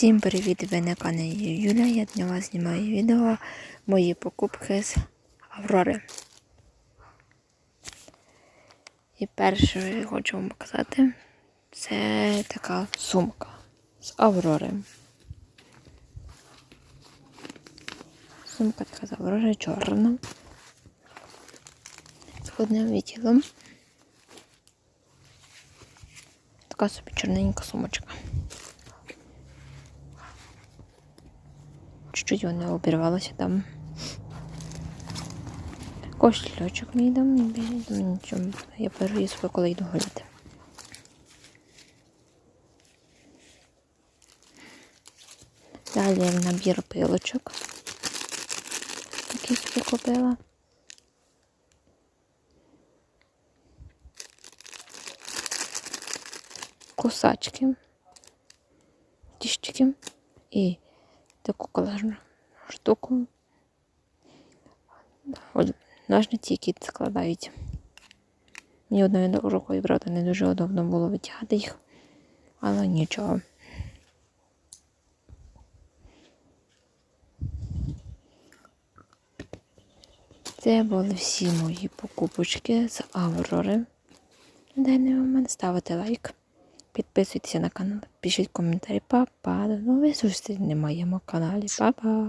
Всім привіт! Ви на каналі Юля. Я для вас знімаю відео мої покупки з Аврори. І перше, що я хочу вам показати, це така сумка з Аврори. Сумка така з Аврори чорна. З ходним відділом. Така собі чорненька сумочка. Чуть-чуть вона обірвалася там. Кошельочок мій дам, нічого. Я собі, коли йду гуляти. Далі набір пилочок. Такий собі купила. Кусачки, тіщики і таку колажну штуку. От ножниці, які складають. Ні одною рукою брати не дуже удобно було витягати їх, але нічого. Це були всі мої покупочки з Аврори. На даний момент ставите лайк. Підписуйтеся на канал, пишіть коментарі. Па-па. До нових зустрічей на моєму каналі. Па-па.